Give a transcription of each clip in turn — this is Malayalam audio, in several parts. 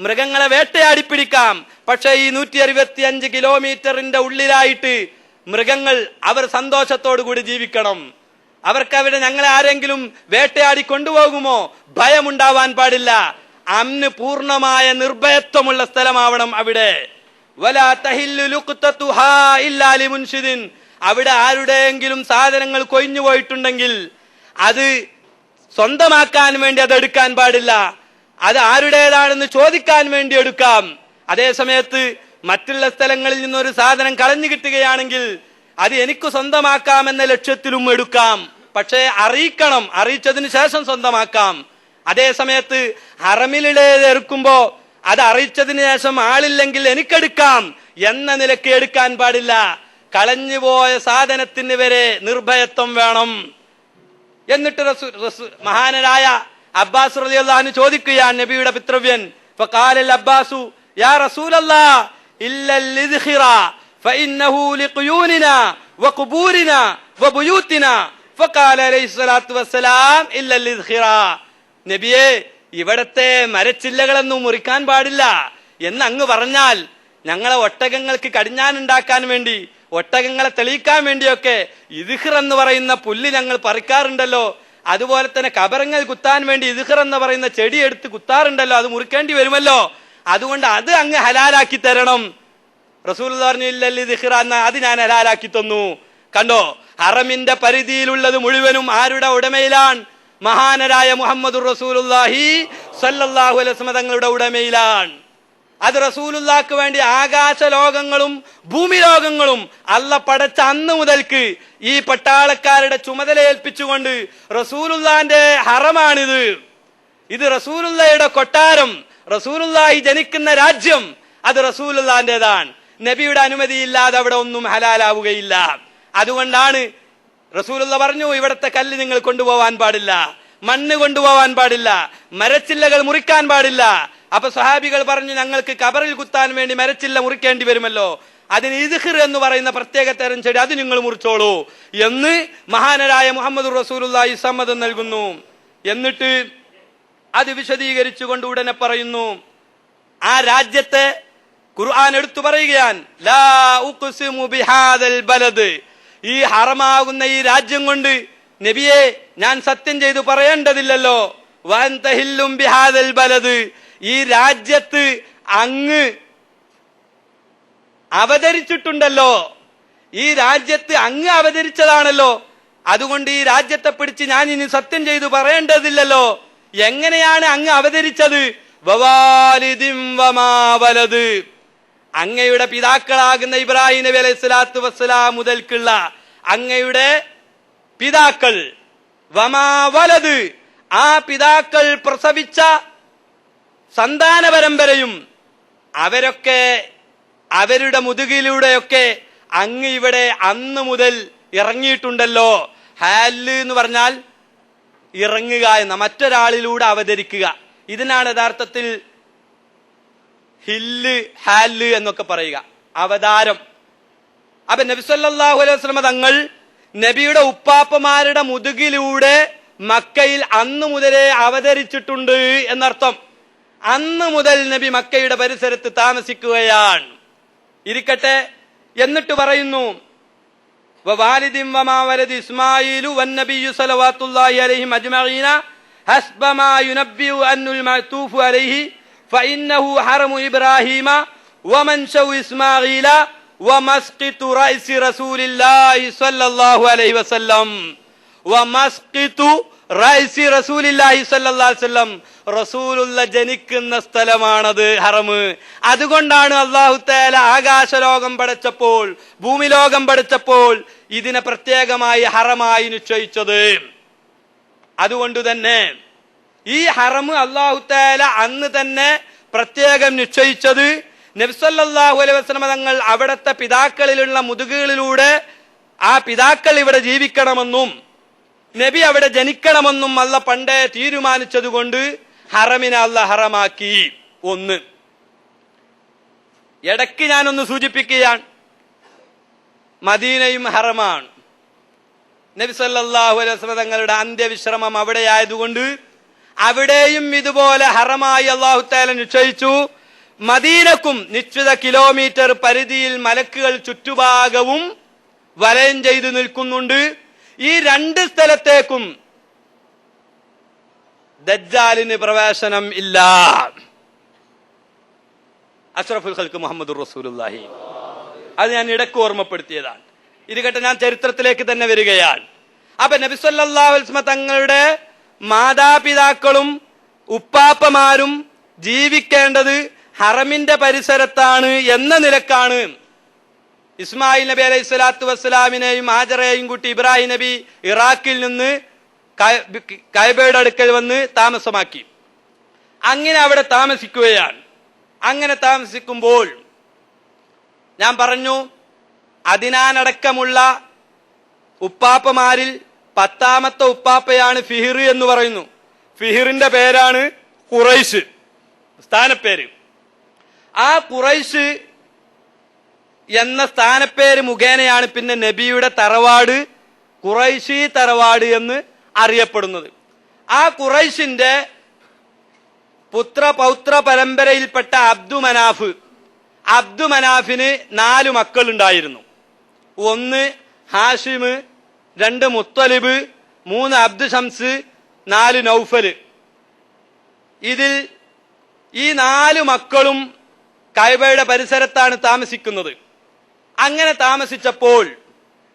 മൃഗങ്ങളെ വേട്ടയാടി പിടിക്കാം. പക്ഷേ ഈ നൂറ്റി അറുപത്തി അഞ്ച് കിലോമീറ്ററിന്റെ ഉള്ളിലായിട്ട് മൃഗങ്ങൾ അവർ സന്തോഷത്തോടു കൂടി ജീവിക്കണം. അവർക്ക് അവിടെ ഞങ്ങളെ ആരെങ്കിലും വേട്ടയാടി കൊണ്ടുപോകുമോ? ഭയമുണ്ടാവാൻ പാടില്ല. അന്ന് പൂർണമായ നിർഭയത്വമുള്ള സ്ഥലമാവണം അവിടെ. അവിടെ ആരുടെയെങ്കിലും സാധനങ്ങൾ കൊയിഞ്ഞു പോയിട്ടുണ്ടെങ്കിൽ അത് സ്വന്തമാക്കാൻ വേണ്ടി അത് എടുക്കാൻ പാടില്ല. അത് ആരുടേതാണെന്ന് ചോദിക്കാൻ വേണ്ടി എടുക്കാം. അതേ സമയത്ത് മറ്റുള്ള സ്ഥലങ്ങളിൽ നിന്നൊരു സാധനം കളഞ്ഞു കിട്ടുകയാണെങ്കിൽ അത് എനിക്ക് സ്വന്തമാക്കാമെന്ന ലക്ഷ്യത്തിലും എടുക്കാം. പക്ഷേ അറിയിക്കണം. അറിയിച്ചതിന് ശേഷം സ്വന്തമാക്കാം. അതേ സമയത്ത് ഹറമിലുള്ളത് എടുക്കുമ്പോ അത് അറിയിച്ചതിന് ശേഷം ആളില്ലെങ്കിൽ എനിക്കെടുക്കാം എന്ന നിലയ്ക്ക് എടുക്കാൻ പാടില്ല. കളഞ്ഞുപോയ സാധനത്തിന് വരെ നിർഭയത്വം വേണം. എന്നിട്ട് മഹാനരായ അബ്ബാസ് റളിയല്ലാഹു ചോദിക്കുകയാണ് നബിയുടെ പിത്രവ്യൻ അബ്ബാസു യാ റസൂലല്ലാഹ് ഫഇന്നഹു ഫഖാല അലൈഹി വസ്സലാം നബിയെ ഇവിടത്തെ മരച്ചില്ലകളൊന്നും മുറിക്കാൻ പാടില്ല. എന്ന് അങ്ങ് പറഞ്ഞാൽ ഞങ്ങളെ ഒട്ടകങ്ങൾക്ക് കടിഞ്ഞാനുണ്ടാക്കാൻ വേണ്ടി ഒട്ടകങ്ങളെ തെളിയിക്കാൻ വേണ്ടിയൊക്കെ ഇദ്ഹിർ എന്ന് പറയുന്ന പുല്ല് ഞങ്ങൾ പറിക്കാറുണ്ടല്ലോ. അതുപോലെ തന്നെ കബറങ്ങൾ കുത്താൻ വേണ്ടി ഇസ്ഹർ എന്ന് പറയുന്ന ചെടി എടുത്ത് കുത്താറുണ്ടല്ലോ അത് മുറിക്കേണ്ടി വരുമല്ലോ. അതുകൊണ്ട് അത് അങ്ങ് ഹലാലാക്കി തരണം. റസൂൽ പറഞ്ഞു ഇല്ലല്ലി ദിഹ്റ എന്ന അത് ഞാൻ ഹലാലാക്കി തന്നു. കണ്ടോ? ഹറമിന്റെ പരിധിയിലുള്ളത് മുഴുവനും ആരുടെ ഉടമയിലാണ്? മഹാനരായ മുഹമ്മദ് റസൂലുല്ലാഹി സല്ലല്ലാഹു അലൈഹി തങ്ങളുടെ ഉടമയിലാണ്. അത് റസൂലുല്ലാക്ക് വേണ്ടി ആകാശ ലോകങ്ങളും ഭൂമി ലോകങ്ങളും അല്ല പടച്ച അന്ന് മുതൽക്ക് ഈ പട്ടാളക്കാരുടെ ചുമതല ഏൽപ്പിച്ചുകൊണ്ട് റസൂലുല്ലാന്റെ ഹറമാണിത്. ഇത് റസൂലുള്ളയുടെ കൊട്ടാരം റസൂലുള്ളാഹി ജനിക്കുന്ന രാജ്യം അത് റസൂലുള്ളാന്റേതാണ്. നബിയുടെ അനുമതിയില്ലാതെ അവിടെ ഒന്നും ഹലാലാവുകയില്ല. അതുകൊണ്ടാണ് റസൂലുള്ള പറഞ്ഞു ഇവിടത്തെ കല്ല് നിങ്ങൾ കൊണ്ടുപോവാൻ പാടില്ല മണ്ണ് കൊണ്ടുപോവാൻ പാടില്ല മരച്ചില്ലകൾ മുറിക്കാൻ പാടില്ല അപ്പൊ സ്വഹാബികൾ പറഞ്ഞു ഞങ്ങൾക്ക് കബറിൽ കുത്താൻ വേണ്ടി മരച്ചില്ല മുറിക്കേണ്ടി വരുമല്ലോ. അതിന് ഇദ്ഹിർ എന്ന് പറയുന്ന പ്രത്യേക തരം ചെടി അത് നിങ്ങൾ മുറിച്ചോളൂ. എന്ന് മഹാനരായ മുഹമ്മദ് റസൂലുള്ളാഹി സമ്മതം നൽകുന്നു. എന്നിട്ട് അത് വിശദീകരിച്ചുകൊണ്ട് ഉടനെ പറയുന്നു ആ രാജ്യത്തെ ഖുർആൻ എടുത്തു പറയുകയാണ് ലാ ഈ ഹറമാകുന്ന ഈ രാജ്യം കൊണ്ട് നബിയെ ഞാൻ സത്യം ചെയ്തു പറയേണ്ടതില്ലല്ലോ. വൻതഹില്ലും ബിഹാദൽ ബലദ്. ഈ രാജ്യത്ത് അങ്ങ് അവതരിച്ചിട്ടുണ്ടല്ലോ. ഈ രാജ്യത്ത് അങ്ങ് അവതരിച്ചതാണല്ലോ. അതുകൊണ്ട് ഈ രാജ്യത്തെ പിടിച്ച് ഞാൻ ഇനി സത്യം ചെയ്തു പറയേണ്ടതില്ലല്ലോ. എങ്ങനെയാണ് അങ്ങ് അവതരിച്ചത്? വവാലിദിം വമാ വലത് അങ്ങയുടെ പിതാക്കളാകുന്ന ഇബ്രാഹിം നബി അലൈഹി സ്വലാത്തു വസ്സലാം മുതൽക്കുള്ള അങ്ങയുടെ പിതാക്കൾ. വമാവലത് ആ പിതാക്കൾ പ്രസവിച്ച സന്താന പരമ്പരയും അവരൊക്കെ അവരുടെ മുതുകിലൂടെയൊക്കെ അങ്ങ് ഇവിടെ അന്ന് മുതൽ ഇറങ്ങിയിട്ടുണ്ടല്ലോ. ഹാൽ എന്ന് പറഞ്ഞാൽ ഇറങ്ങുക എന്ന മറ്റൊരാളിലൂടെ അവതരിക്കുക. ഇതിനാണ് യഥാർത്ഥത്തിൽ ഹില്ല് ഹാൽ എന്നൊക്കെ പറയുക. അവതാരം. അപ്പൊ നബി സല്ലല്ലാഹു അലൈഹി വസ്ലമ തങ്ങൾ നബിയുടെ ഉപ്പാപ്പമാരുടെ മുതുകിലൂടെ മക്കയിൽ അന്ന് മുതലേ അവതരിച്ചിട്ടുണ്ട് എന്നർത്ഥം. അന്ന് മുതൽ നബി മക്കയുടെ പരിസരത്ത് താമസിക്കുകയാണ്. ഇരിക്കട്ടെ എന്നിട്ട് പറയുന്നു ഇസ്മായിലു അലൈഹി അജ്മഈന അലൈഹി വമസ്ഖിതു റസൂലില്ലാഹി സ്വല്ലല്ലാഹു അലൈഹി വസല്ലം. വമസ്ഖിതു റൈസി റസൂലില്ലാഹി സ്വല്ലം റസൂലുള്ള ജനിക്കുന്ന സ്ഥലമാണത് ഹറമ് അതുകൊണ്ടാണ് അള്ളാഹു തേല ആകാശലോകം പഠിച്ചപ്പോൾ ഭൂമി ലോകം പഠിച്ചപ്പോൾ ഇതിനെ പ്രത്യേകമായി ഹറമായി നിശ്ചയിച്ചത്. അതുകൊണ്ട് തന്നെ ഈ ഹറമ് അള്ളാഹു തേല അന്ന് തന്നെ പ്രത്യേകം നിശ്ചയിച്ചത് നബ്സല്ലാഹു അലൈവസ്ലമ തങ്ങൾ അവിടുത്തെ പിതാക്കളിലുള്ള മുതുകുകളിലൂടെ ആ പിതാക്കൾ ഇവിടെ ജീവിക്കണമെന്നും നബി അവിടെ ജനിക്കണമെന്നും അല്ല പണ്ടേ തീരുമാനിച്ചതുകൊണ്ട് ഹറമിനെ അല്ല ഹറമാക്കി. ഒന്ന്. ഇടയ്ക്ക് ഞാനൊന്ന് സൂചിപ്പിക്കുകയാണ്. മദീനയും ഹറമാണ്. നബി സല്ലല്ലാഹു അലൈഹി തങ്ങളുടെ അന്ത്യവിശ്രമം അവിടെ ആയതുകൊണ്ട് അവിടെയും ഇതുപോലെ ഹറമായി അള്ളാഹുത്താല നിശ്ചയിച്ചു. മദീനക്കും നിശ്ചിത കിലോമീറ്റർ പരിധിയിൽ മലക്കുകൾ ചുറ്റുഭാഗവും വലയം ചെയ്തു നിൽക്കുന്നുണ്ട്. ഈ രണ്ട് സ്ഥലത്തേക്കും ദജ്ജാലിന് പ്രവേശനം ഇല്ല. അഷ്റഫുൽ ഖൽക്ക് മുഹമ്മദ് റസൂലുല്ലാഹി അത് ഞാൻ ഇടയ്ക്ക് ഓർമ്മപ്പെടുത്തിയതാണ്. ഇത് കേട്ട ഞാൻ ചരിത്രത്തിലേക്ക് തന്നെ വരികയാണ്. അപ്പൊ നബിസ്വല്ലാസ്മ തങ്ങളുടെ മാതാപിതാക്കളും ഉപ്പാപ്പമാരും ജീവിക്കേണ്ടത് ഹറമിന്റെ പരിസരത്താണ് എന്ന നിലക്കാണ്. ഇസ്മായിൽ നബി അലൈഹി സ്വലാത്തു വസ്സലാമിനെയും ഹാജറയെയും കൂട്ടി ഇബ്രാഹിം നബി ഇറാഖിൽ നിന്ന് കൈബയുടെ അടുക്കൽ വന്ന് താമസമാക്കി. അങ്ങനെ അവിടെ താമസിക്കുകയാണ്. അങ്ങനെ താമസിക്കുമ്പോൾ ഞാൻ പറഞ്ഞു അതിനാനടക്കമുള്ള ഉപ്പാപ്പമാരിൽ പത്താമത്തെ ഉപ്പാപ്പയാണ് ഫിഹിർ എന്ന് പറയുന്നു. ഫിഹിറിന്റെ പേരാണ് ഖുറൈശ്. സ്ഥാനപ്പേര്. ആ ഖുറൈശ് എന്ന സ്ഥാനപ്പേര് മുഖേനയാണ് പിന്നെ നബിയുടെ തറവാട് കുറൈശി തറവാട് എന്ന് അറിയപ്പെടുന്നത്. ആ കുറൈശിന്റെ പുത്ര പൗത്ര പരമ്പരയിൽപ്പെട്ട അബ്ദു മനാഫ് അബ്ദു മനാഫിന് നാല് മക്കളുണ്ടായിരുന്നു. ഒന്ന് ഹാഷിമ് രണ്ട് മുത്തലിബ് മൂന്ന് അബ്ദു ഷംസ് നാല് നൗഫൽ ഇതിൽ ഈ നാല് മക്കളും കൈബയുടെ പരിസരത്താണ് താമസിക്കുന്നത്. അങ്ങനെ താമസിച്ചപ്പോൾ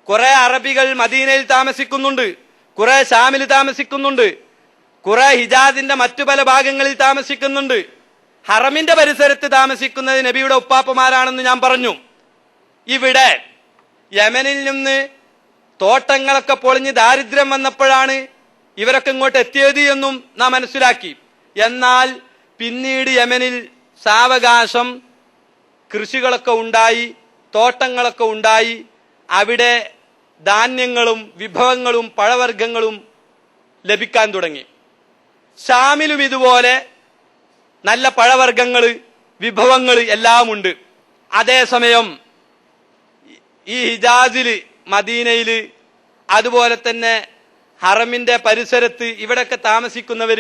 കുറെ അറബികൾ മദീനയിൽ താമസിക്കുന്നുണ്ട് കുറെ ഷാമിൽ താമസിക്കുന്നുണ്ട് കുറെ ഹിജാദിന്റെ മറ്റു പല ഭാഗങ്ങളിൽ താമസിക്കുന്നുണ്ട്. ഹറമിന്റെ പരിസരത്ത് താമസിക്കുന്നത് നബിയുടെ ഉപ്പാപ്പമാരാണെന്ന് ഞാൻ പറഞ്ഞു. ഇവിടെ യമനിൽ നിന്ന് തോട്ടങ്ങളൊക്കെ പൊളിഞ്ഞ് ദാരിദ്ര്യം വന്നപ്പോഴാണ് ഇവരൊക്കെ ഇങ്ങോട്ട് എത്തിയത് എന്നും നാം മനസ്സിലാക്കി. എന്നാൽ പിന്നീട് യമനിൽ സാവകാശം കൃഷികളൊക്കെ ഉണ്ടായി തോട്ടങ്ങളൊക്കെ ഉണ്ടായി അവിടെ ധാന്യങ്ങളും വിഭവങ്ങളും പഴവർഗങ്ങളും ലഭിക്കാൻ തുടങ്ങി. ഷാമിലും ഇതുപോലെ നല്ല പഴവർഗങ്ങൾ വിഭവങ്ങൾ എല്ലാം ഉണ്ട് അതേസമയം ഈ ഹിജാസിൽ മദീനയിൽ അതുപോലെ തന്നെ ഹറമിന്റെ പരിസരത്ത് ഇവിടൊക്കെ താമസിക്കുന്നവർ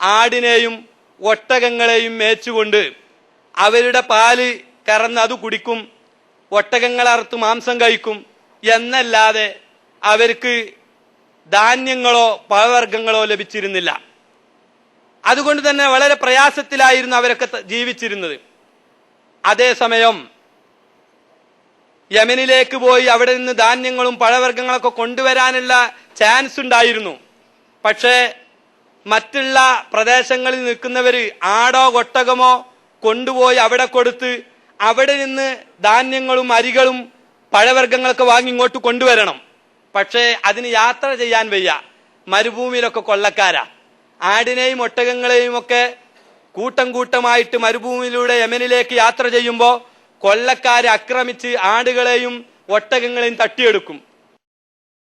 ആടിനെയും ഒട്ടകങ്ങളെയും മേച്ചുകൊണ്ട് അവരുടെ പാൽ കറന്ന് അത് കുടിക്കും. ഒട്ടകങ്ങൾ അറുത്ത് മാംസം കഴിക്കും എന്നല്ലാതെ അവർക്ക് ധാന്യങ്ങളോ പഴവർഗങ്ങളോ ലഭിച്ചിരുന്നില്ല. അതുകൊണ്ട് തന്നെ വളരെ പ്രയാസത്തിലായിരുന്നു അവരൊക്കെ ജീവിച്ചിരുന്നത്. അതേസമയം യമനിലേക്ക് പോയി അവിടെ നിന്ന് ധാന്യങ്ങളും പഴവർഗങ്ങളൊക്കെ കൊണ്ടുവരാനുള്ള ചാൻസ് ഉണ്ടായിരുന്നു. പക്ഷേ മറ്റുള്ള പ്രദേശങ്ങളിൽ നിൽക്കുന്നവർ ആടോ ഒട്ടകമോ കൊണ്ടുപോയി അവിടെ കൊടുത്ത് അവിടെ നിന്ന് ധാന്യങ്ങളും അരികളും പഴവർഗങ്ങളൊക്കെ വാങ്ങി ഇങ്ങോട്ട് കൊണ്ടുവരണം. പക്ഷേ അതിന് യാത്ര ചെയ്യാൻ വയ്യ. മരുഭൂമിയിലൊക്കെ കൊള്ളക്കാരാ. ആടിനെയും ഒട്ടകങ്ങളെയും ഒക്കെ കൂട്ടം കൂട്ടമായിട്ട് മരുഭൂമിയിലൂടെ യമനിലേക്ക് യാത്ര ചെയ്യുമ്പോൾ കൊള്ളക്കാരെ ആക്രമിച്ച് ആടുകളെയും ഒട്ടകങ്ങളെയും തട്ടിയെടുക്കും.